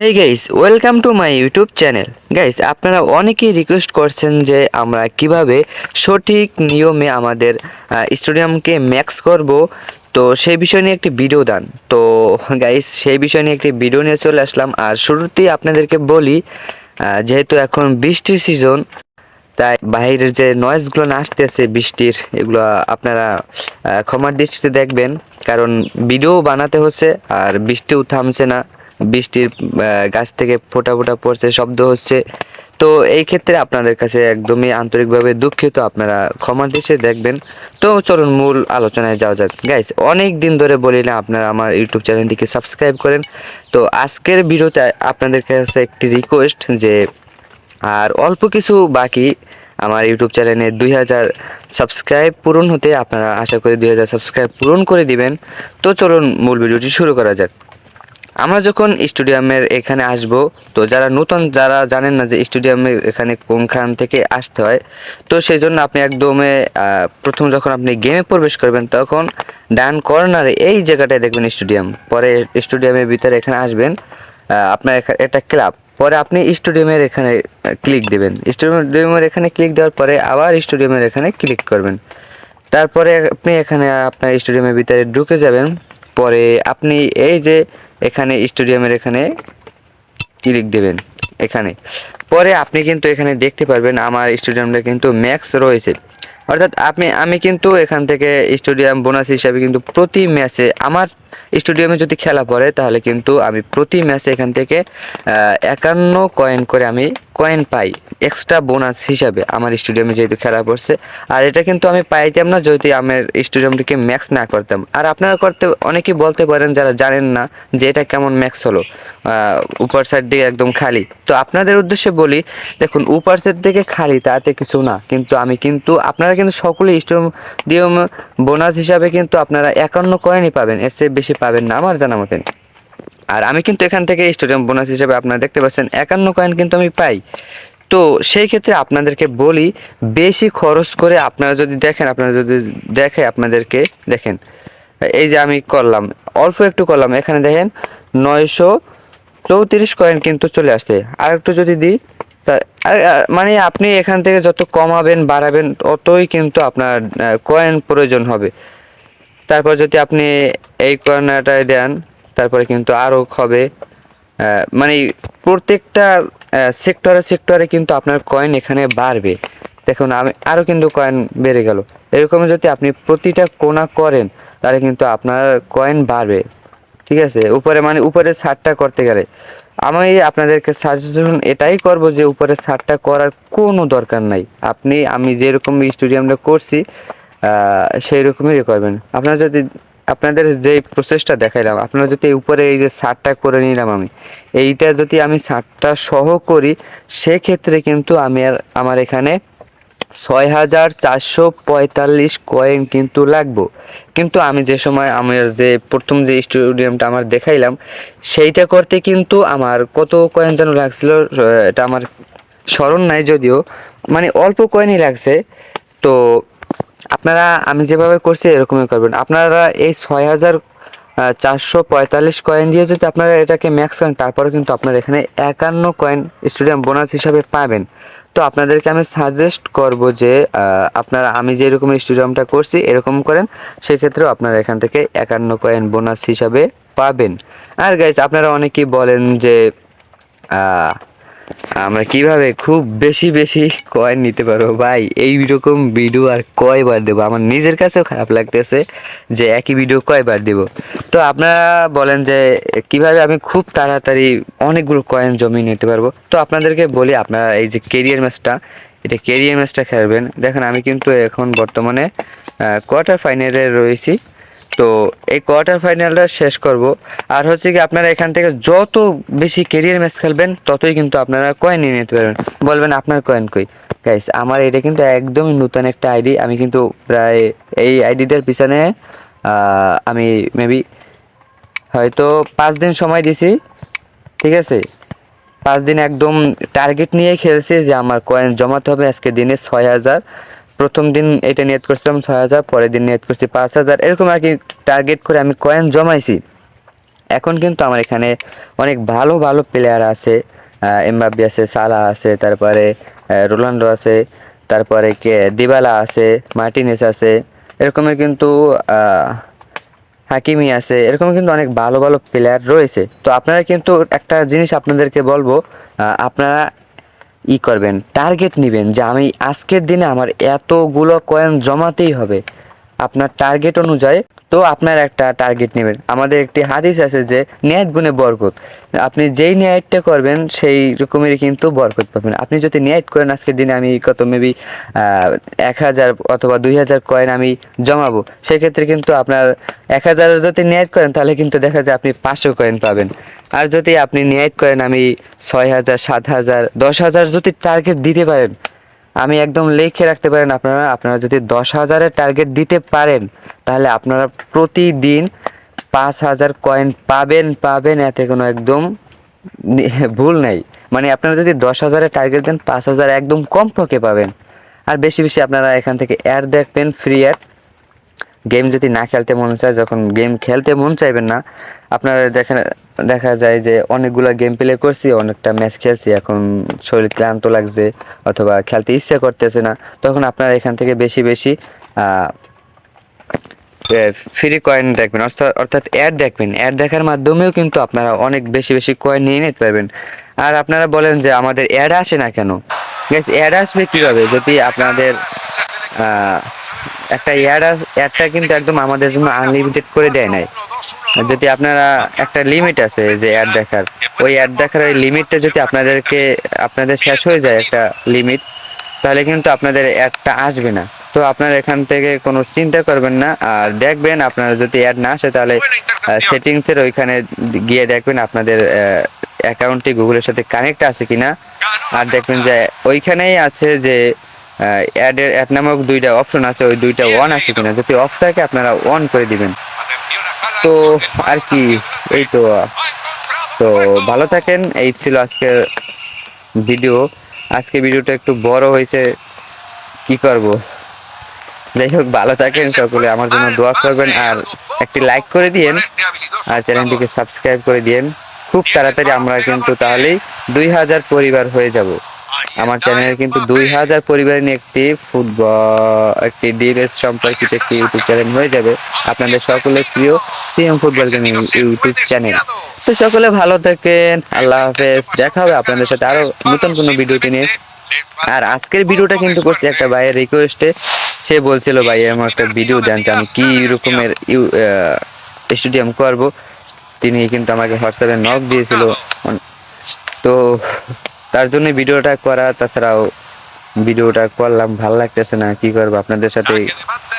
এই guys welcome to my YouTube channel guys আপনারা অনেকেই রিকোয়েস্ট করছেন যে আমরা কীভাবে সঠিক নিয়মে আমাদের স্টেডিয়ামকে ম্যাক্স করব। তো সেই বিষয় নিয়ে একটি ভিডিও দান। তো গাইস সেই বিষয় নিয়ে একটি ভিডিও নিয়ে চলে আসলাম। আর শুরুতেই আপনাদেরকে বলি যেহেতু এখন বৃষ্টির সিজন তাই বাইরের যে নয়েজগুলো আসতেছে বৃষ্টির, এগুলো আপনারা ক্ষমার দৃষ্টিতে দেখবেন। কারণ ভিডিও বানাতে হচ্ছে আর বৃষ্টিও থামছে না। বৃষ্টির গাছ থেকে ফোঁটা ফোটা পড়ছে, শব্দ হচ্ছে। তো এই ক্ষেত্রে আপনাদের কাছে একদমই আন্তরিকভাবে দুঃখিত, আপনারা ক্ষমা দৃষ্টিতে দেখবেন। তো চলুন, মূল আলোচনায় যাওয়া যাক। গাইস অনেক দিন ধরে বলি না, আপনারা আমার ইউটিউব চ্যানেলটিকে সাবস্ক্রাইব করেন। তো আজকের ভিডিওতে আপনাদের কাছে একটি রিকোয়েস্ট যে, আর অল্প কিছু বাকি আমার ইউটিউব চ্যানেলে দুই হাজার সাবস্ক্রাইব পূরণ হতে আপনারা আশা করি দুই হাজার সাবস্ক্রাইব পূরণ করে দিবেন। তো চলুন, মূল ভিডিওটি শুরু করা যাক। আমরা যখন স্টেডিয়ামের এখানে আসব, তো যারা নতুন, যারা জানেন না যে স্টেডিয়ামের এখানে কোনখান থেকে আসতে হয়, তো সেই জন্য আপনি একদমে প্রথম যখন আপনি গেমে প্রবেশ করবেন, তখন ডান কর্নারে এই জায়গাটায় দেখবেন স্টেডিয়াম। পরে স্টেডিয়ামের ভিতরে এখানে আসবেন আপনার এটা ক্লাব। পরে আপনি স্টেডিয়ামের এখানে ক্লিক দেবেন। স্টেডিয়ামের এখানে ক্লিক দেওয়ার পরে আবার স্টেডিয়ামের এখানে ক্লিক করবেন। তারপরে আপনি এখানে আপনার স্টেডিয়ামের ভিতরে ঢুকে যাবেন। পরে আপনি এই যে এখানে স্টেডিয়ামের এখানে ক্লিক দেবেন, এখানে। পরে আপনি কিন্তু এখানে দেখতে পারবেন আমার স্টেডিয়ামটা কিন্তু ম্যাক্স রয়েছে। অর্থাৎ আপনি, আমি কিন্তু এখান থেকে স্টেডিয়াম বোনাস হিসাবে কিন্তু প্রতি ম্যাচে আমার স্টেডিয়ামে যদি খেলা পড়ে, তাহলে কিন্তু আমি প্রতি ম্যাচে এখান থেকে একান্ন কয়েন করে আমি কয়েন পাই এক্সট্রা বোনাস হিসাবে আমার স্টেডিয়ামে যেহেতু খেলা পড়ছে। আর এটা কিন্তু আমি পাইতাম না যদি আমার স্টেডিয়ামটিকে ম্যাক্স না করতাম। আর আপনারা করতে, অনেকেই বলতে পারেন যারা জানেন না যে এটা কেমন ম্যাক্স হলো। উপর সাইড দিকে একদম খালি। তো আপনাদের উদ্দেশ্যে বলি, দেখুন, উপর সাইড দিকে খালি তাতে কিছু না। কিন্তু আমি কিন্তু, আপনারা কিন্তু সকলে স্টেডিয়াম বোনাস হিসাবে কিন্তু আপনারা একান্ন কয়েনই পাবেন। এর চেয়ে বেশি পাবেন না, আমার জানা মতেন আর আমি কিন্তু এখান থেকে স্টেডিয়াম বোনাস হিসেবে আপনারা দেখতে পাচ্ছেন, একান্ন কয়েন কিন্তু আমি পাই। তো সেই ক্ষেত্রে আপনাদেরকে বলি, বেশি খরচ করে আপনারা যদি দেখেন, আপনারা যদি দেখে আপনাদেরকে দেখেন। এই যে আমি করলাম, অল্প একটু করলাম, এখানে দেখেন নয়শো চৌত্রিশ কয়েন কিন্তু চলে আসছে। আর একটু যদি দিই, তা মানে আপনি এখান থেকে যত কমাবেন, বাড়াবেন, ততই কিন্তু আপনার কয়েন প্রয়োজন হবে। তারপর যদি আপনি এই কর্নারটায় দেন তারপরে কিন্তু আরও হবে। মানে প্রত্যেকটা সেক্টরে সেক্টরে কিন্তু আপনার কয়েন এখানে বাড়বে। দেখুন, আমি আরও কিন্তু কয়েন বেড়ে গেল। এরকম যদি আপনি প্রতিটা কোনা করেন, তাহলে কিন্তু আপনার কয়েন বাড়বে। ঠিক আছে? উপরে মানে উপরে ছাড়টা করতে গেলে। আমি আপনাদেরকে সাজেশন এটাই করব যে উপরে ছাড়টা করার কোনো দরকার নাই। আপনি, আমি যেরকম স্টুডিয়ামটা করছি সেই রকমই করবেন। আপনারা যদি আপনাদের যে প্রসেসটা দেখাইলাম, আপনারা যদি উপরে এই যে সারটা করে নিলাম আমি, এইটা যদি আমি সারটা সহ করি, সেক্ষেত্রে কিন্তু আমি আর আমার এখানে ছয় হাজার চারশো পঁয়তাল্লিশ কয়েন কিন্তু লাগবো। কিন্তু আমি যে সময় আমার যে প্রথম যে স্টেডিয়ামটা আমার দেখাইলাম, সেইটা করতে কিন্তু আমার কত কয়েন যেন লাগছিল এটা আমার স্মরণ নাই যদিও মানে অল্প কয়েনই লাগছে। তো আপনারা, আমি যেভাবে করছি এরকমই করবেন। আপনারা এই ছয় হাজার চারশো পঁয়তাল্লিশ কয়েন দিয়ে যদি আপনারা এটাকে ম্যাক্স করেন তারপরে কিন্তু আপনারা এখানে একান্ন কয়েন স্টেডিয়াম বোনাস হিসাবে পাবেন। তো আপনাদেরকে আমি সাজেস্ট করব যে আপনারা, আমি যে এরকম স্টেডিয়ামটা করছি এরকম করেন, সেক্ষেত্রেও আপনারা এখান থেকে একান্ন কয়েন বোনাস হিসাবে পাবেন। আর গাইজ আপনারা অনেকেই বলেন যে আমরা কীভাবে খুব বেশি বেশি কয়েন নিতে পারব? ভাই এই রকম ভিডিও আর কয়বার দেবো? আমার নিজের কাছেও খারাপ লাগতেছে যে একই ভিডিও কয়বার দেব। তো আপনারা বলেন যে কীভাবে আমি খুব তাড়াতাড়ি অনেকগুলো কয়েন জমিয়ে নিতে পারব? তো আপনাদেরকে বলি, আপনারা এই যে কেরিয়ার ম্যাচটা এটা কেরিয়ার ম্যাচটা খেলবেন। দেখেন, আমি কিন্তু এখন বর্তমানে কোয়ার্টার ফাইনালে রয়েছি। তো এই কোয়ার্টার ফাইনালটা শেষ করব। আর হচ্ছে কি আপনারা এখান থেকে যত বেশি কেরিয়ার ম্যাচ খেলবেন, ততই কিন্তু আপনারা কয়েন নিয়ে নিতে পারবেন। বলবেন, আপনার কয়েন কই? গাইস আমার এটা কিন্তু একদমই নতুন একটা আইডি আমি কিন্তু প্রায় এই আইডিটার পিছনে আমি মেবি হয়তো পাঁচ দিন সময় দিছি। ঠিক আছে? পাঁচ দিন একদম টার্গেট নিয়ে খেলছি যে আমার কয়েন জমাতে হবে আজকে দিনে ছয় হাজার। প্রথম দিন এটা নিয়ত করছিলাম ছয় হাজার, পরের দিন নিয়ত করছি পাঁচ হাজার। এরকম আর কি টার্গেট করে আমি কয়েন জমাইছি। এখন কিন্তু আমার এখানে অনেক ভালো ভালো প্লেয়ার আছে। এমবাবি আছে, সালা আছে, তারপরে রোনাল্ডো আছে, তারপরে কে, দিবালা আছে, মার্টিনেস আছে। এরকমের কিন্তু হাকিমি আছে। এরকম কিন্তু অনেক ভালো ভালো প্লেয়ার রয়েছে। তো আপনারা কিন্তু একটা জিনিস আপনাদেরকে বলব আপনারা ই করবেন টার্গেট নেবেন যে আমি আজকের দিনে আমার এতগুলো কয়েন জমাতেই হবে। আপনার টার্গেট অনুযায়ী তো আপনার একটা টার্গেট নেবেন। আমাদের একটি হাদিস আছে যে, ন্যায় গুণে বরকত। আপনি যেই ন্যায়টা করবেন, সেই রকমেরই কিন্তু বরকত পাবেন। আপনি যদি ন্যায় করেন, আজকের দিনে আমি কত মেবি এক হাজার অথবা দুই হাজার কয়েন আমি জমাবো। সেক্ষেত্রে কিন্তু আপনার এক হাজার যদি ন্যায় করেন, তাহলে কিন্তু দেখা যায় আপনি পাঁচশো কয়েন পাবেন। আর যদি আপনি ন্যায় করেন আমি ছয় হাজার, সাত হাজার, দশ হাজার যদি টার্গেট দিতে পারেন, আমি একদম লিখে রাখতে পারেন আপনারা আপনারা যদি দশ হাজারের টার্গেট দিতে পারেন, তাহলে আপনারা প্রতিদিন পাঁচ হাজার কয়েন পাবেন পাবেন, এতে কোনো একদম ভুল নাই। মানে আপনারা যদি দশ হাজারের টার্গেট দেন, পাঁচ হাজার একদম কম পক্ষে পাবেন। আর বেশি বেশি আপনারা এখান থেকে অ্যাড দেখবেন ফ্রি অ্যাড গেম যদি না খেলতে মন চায়, যখন গেম খেলতে মন চাইবেন না, আপনারা দেখেন দেখা যায় যে অনেকগুলো গেম প্লে করছি, অনেকটা ম্যাচ খেলছি, এখন শরীর ক্লান্ত লাগছে অথবা খেলতে ইচ্ছা করতেছে না, তখন আপনারা এখান থেকে বেশি বেশি ফ্রি কয়েন দেখবেন। অর্থাৎ অ্যাড দেখবেন। অ্যাড দেখার মাধ্যমেও কিন্তু আপনারা অনেক বেশি বেশি কয়েন নিয়ে নিতে পারবেন। আর আপনারা বলেন যে আমাদের অ্যাড আসে না কেন? গ্যাস অ্যাড আসবে কীভাবে? যদি আপনাদের একটা অ্যাড অ্যাডটা কিন্তু একদম আমাদের জন্য আনলিমিটেড করে দেয় নাই। যদি আপনারা একটা লিমিট আছে যে অ্যাড দেখার, ওই অ্যাড দেখার ওই লিমিটটা যদি আপনাদেরকে, আপনাদের শেষ হয়ে যায় একটা লিমিট তাহলে কিন্তু আপনাদের অ্যাডটা আসবে না। তো আপনারা এখান থেকে কোনো চিন্তা করবেন না। আর দেখবেন আপনারা যদি অ্যাড না আসে, তাহলে সেটিংসের ওইখানে গিয়ে দেখবেন আপনাদের অ্যাকাউন্টটি গুগলের সাথে কানেক্ট আছে কিনা। আর দেখবেন যে ওইখানেই আছে যে অ্যাডের অ্যাড নামক দুইটা অপশন আছে, ওই দুইটা অন আছে কিনা, যদি অফ থাকে আপনারা অন করে দিবেন। তো আর কি, এই তো। তো ভালো থাকেন, এই ছিল আজকের ভিডিও আজকে ভিডিওটা একটু বড় হয়েছে, কি করব? যাই হোক, ভালো থাকেন সকলে, আমার জন্য দোয়া করবেন, আর একটি লাইক করে দিয়েন, আর চ্যানেলটিকে সাবস্ক্রাইব করে দিয়েন। খুব তাড়াতাড়ি আমরা কিন্তু তাহলেই দুই হাজার পরিবার হয়ে যাব। আমার চ্যানেলে কিন্তু দুই হাজার পরিবার নিয়ে একটি ফুটবল, একটি ডিএস সম্পর্কিত একটি ইউটিউব চ্যানেল হয়ে যাবে আপনাদের সকলের প্রিয় CM football gaming YouTube channel তো সকলে ভালো থাকেন, আল্লাহ হাফেজ। দেখা হবে আপনাদের সাথে আরও নতুন কোনো ভিডিওতে নিয়ে। আর আজকের ভিডিওটা কিন্তু করছি একটা ভাইয়ের রিকোয়েস্টে সে বলছিল, ভাই আমার একটা ভিডিও দেন যে আমি কি রকমের ইউ স্টেডিয়াম করব? তিনি কিন্তু আমাকে হোয়াটসঅ্যাপে নক দিয়েছিল। তো তার জন্য ভিডিওটা করা, তাছাড়াও ভিডিওটা করলাম, ভালো লাগতেছে না, কি করব? আপনাদের সাথে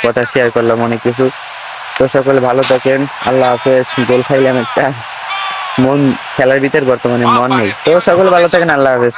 কথা শেয়ার করলাম অনেক কিছু। তো সকলে ভালো থাকেন, আল্লাহ হাফেজ, গোল খাইলাম একটা। মন, খেলার ভিতরে বর্তমানে মন নেই। তো সকলে ভালো থাকেন, আল্লাহ হাফেজ।